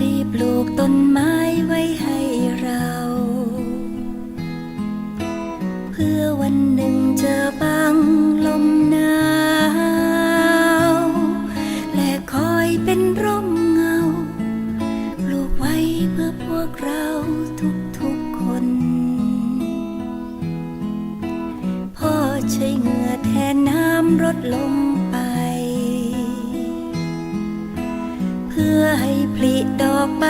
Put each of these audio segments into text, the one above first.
ได้ปลูกต้นไม้ไว้ให้เรา เพื่อวันหนึ่งจะบังลมหนาว และคอยเป็นร่มเงา ปลูกไว้เพื่อพวกเราทุกๆคน พ่อใช้เหงื่อแทนน้ำรดลง พื่อให้ผลิดอกใบ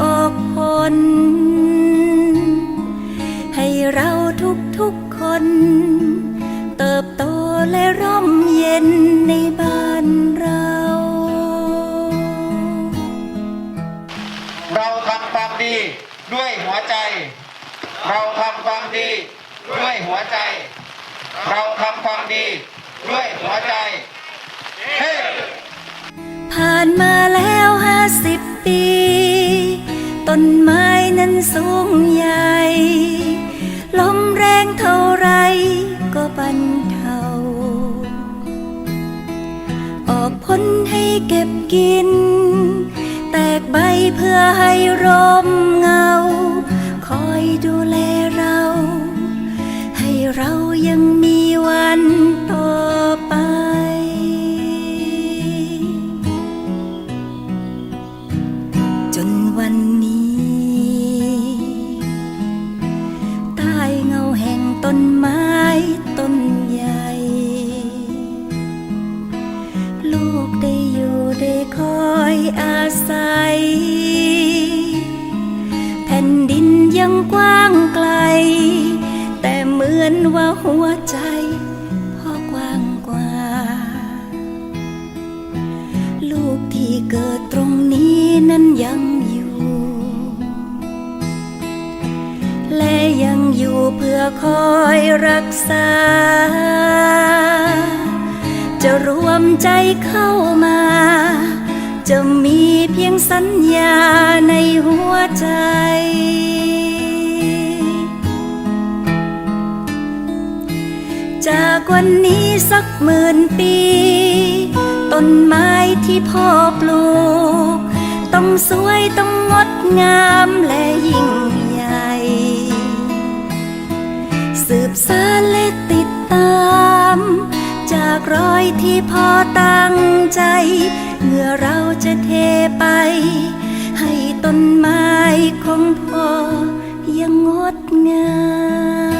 ออกผล ให้เราทุกๆคน เติบโตและร่มเย็นในบ้านเรา เราทำความดีด้วยหัวใจ เราทำความดีด้วยหัวใจ เราทำความดีด้วยหัวใจ เฮ้ ผ่านมา นไม้นั้นสูงใหญ่ ลมแรงเท่าไรก็บรรเทา ออกผลให้เก็บกิน แตกใบเพื่อให้ร่มเงา คอยดูแลเรา ให้เรายังมี ใต้เงาแห่งต้นไม้ต้นใหญ่ ลูกได้อยู่ได้คอยอาศัย แผ่นดินยังกว้างไกล แต่เหมือนว่าหัวใจ อยู่เพื่อคอยรักษา จะรวมใจเข้ามา จะมีเพียงสัญญาในหัวใจ จากวันนี้สักหมื่นปี ต้นไม้ที่พ่อปลูก ต้องสวยต้องงดงามและยิ่ง สืบสานและติดตาม จากรอยที่พ่อตั้งใจเมื่อเราจะเทไป ให้ต้นไม้ของพ่อยังงดงาม